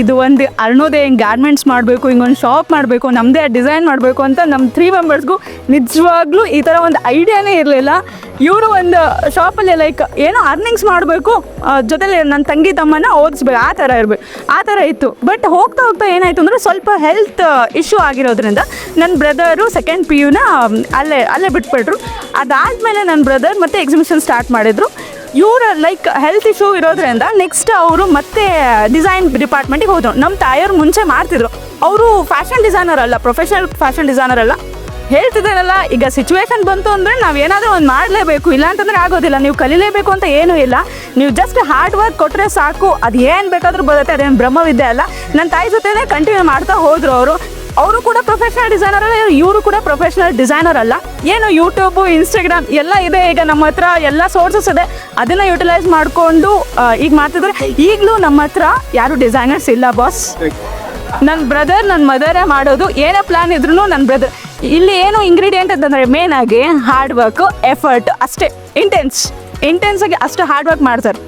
ಇದು ಒಂದು ಅರ್ಣೋದೇ ಹಿಂಗೆ ಗಾರ್ಮೆಂಟ್ಸ್ ಮಾಡಬೇಕು ಹಿಂಗೊಂದು ಶಾಪ್ ಮಾಡಬೇಕು ನಮ್ಮದೇ ಡಿಸೈನ್ ಮಾಡಬೇಕು ಅಂತ ನಮ್ಮ ತ್ರೀ ಮೆಂಬರ್ಸ್ಗೂ ನಿಜವಾಗ್ಲೂ ಈ ಥರ ಒಂದು ಐಡಿಯಾನೇ ಇರಲಿಲ್ಲ. ಇವರು ಒಂದು ಶಾಪಲ್ಲಿ ಲೈಕ್ ಏನೋ ಅರ್ನಿಂಗ್ಸ್ ಮಾಡಬೇಕು ಜೊತೆಲಿ ನನ್ನ ತಂಗಿ ತಮ್ಮನ ಓದಿಸ್ಬೇಕು, ಆ ಥರ ಇರಬೇಕು, ಆ ಥರ ಇತ್ತು. ಬಟ್ ಹೋಗ್ತಾ ಹೋಗ್ತಾ ಏನಾಯಿತು ಅಂದರೆ ಸ್ವಲ್ಪ ಹೆಲ್ತ್ ಇಶ್ಯೂ ಆಗಿರೋದ್ರಿಂದ ನನ್ನ ಬ್ರದರು ಸೆಕೆಂಡ್ ಪಿ ಯುನ ಅಲ್ಲೇ ಅಲ್ಲೇ ಬಿಟ್ಬಿಟ್ರು. ಅದಾದಮೇಲೆ ನನ್ನ ಬ್ರದರ್ ಮತ್ತೆ ಎಕ್ಸಿಬಿಷನ್ ಸ್ಟಾರ್ಟ್ ಮಾಡಿದರು. ಇವ್ರ ಲೈಕ್ ಹೆಲ್ತ್ ಇಶ್ಯೂ ಇರೋದ್ರಿಂದ ನೆಕ್ಸ್ಟ್ ಅವರು ಮತ್ತೆ ಡಿಸೈನ್ ಡಿಪಾರ್ಟ್ಮೆಂಟಿಗೆ ಹೋದ್ರು. ನಮ್ಮ ತಾಯಿಯವ್ರು ಮುಂಚೆ ಮಾಡ್ತಿದ್ರು. ಅವರು ಫ್ಯಾಷನ್ ಡಿಸೈನರ್ ಅಲ್ಲ ಪ್ರೊಫೆಷನಲ್ ಫ್ಯಾಷನ್ ಡಿಸೈನರ್ ಅಲ್ಲ. ಹೇಳ್ತಿದ್ದಾರಲ್ಲ, ಈಗ ಸಿಚುವೇಶನ್ ಬಂತು ಅಂದರೆ ನಾವು ಏನಾದರೂ ಒಂದು ಮಾಡಲೇಬೇಕು. ಇಲ್ಲ ಅಂತಂದ್ರೆ ಆಗೋದಿಲ್ಲ. ನೀವು ಕಲಿಲೇಬೇಕು ಅಂತ ಏನೂ ಇಲ್ಲ. ನೀವು ಜಸ್ಟ್ ಹಾರ್ಡ್ ವರ್ಕ್ ಕೊಟ್ಟರೆ ಸಾಕು. ಅದು ಏನು ಬೇಕಾದರೂ ಬರುತ್ತೆ. ಅದೇನು ಬ್ರಹ್ಮವಿದ್ಯೆ ಅಲ್ಲ. ನನ್ನ ತಾಯಿ ಜೊತೆನೇ ಕಂಟಿನ್ಯೂ ಮಾಡ್ತಾ ಹೋದರು ಅವರು. ಅವರು ಕೂಡ ಪ್ರೊಫೆಷನಲ್ ಡಿಸೈನರ್ ಅಲ್ಲ, ಇವರು ಕೂಡ ಪ್ರೊಫೆಷನಲ್ ಡಿಸೈನರ್ ಅಲ್ಲ. ಏನು ಯೂಟ್ಯೂಬ್ ಇನ್ಸ್ಟಾಗ್ರಾಮ್ ಎಲ್ಲ ಇದೆ. ಈಗ ನಮ್ಮ ಹತ್ರ ಎಲ್ಲ ಸೋರ್ಸಸ್ ಇದೆ. ಅದನ್ನ ಯುಟಿಲೈಸ್ ಮಾಡಿಕೊಂಡು ಈಗ ಮಾಡ್ತಿದ್ರೆ ಈಗಲೂ ನಮ್ಮ ಹತ್ರ ಯಾರು ಡಿಸೈನರ್ಸ್ ಇಲ್ಲ ಬಾಸ್ ನನ್ನ ಬ್ರದರ್ ನನ್ನ ಮದರೇ ಮಾಡೋದು. ಏನೇ ಪ್ಲಾನ್ ಇದ್ರೂ ನನ್ನ ಬ್ರದರ್ ಇಲ್ಲಿ ಏನು ಇಂಗ್ರೀಡಿಯೆಂಟ್ ಅಂತಂದರೆ ಮೇನ್ ಆಗಿ ಹಾರ್ಡ್ ವರ್ಕ್ ಎಫರ್ಟ್ ಅಷ್ಟೇ. ಇಂಟೆನ್ಸ್ ಇಂಟೆನ್ಸ್ ಆಗಿ ಅಷ್ಟು ಹಾರ್ಡ್ ವರ್ಕ್ ಮಾಡ್ತಾರೆ.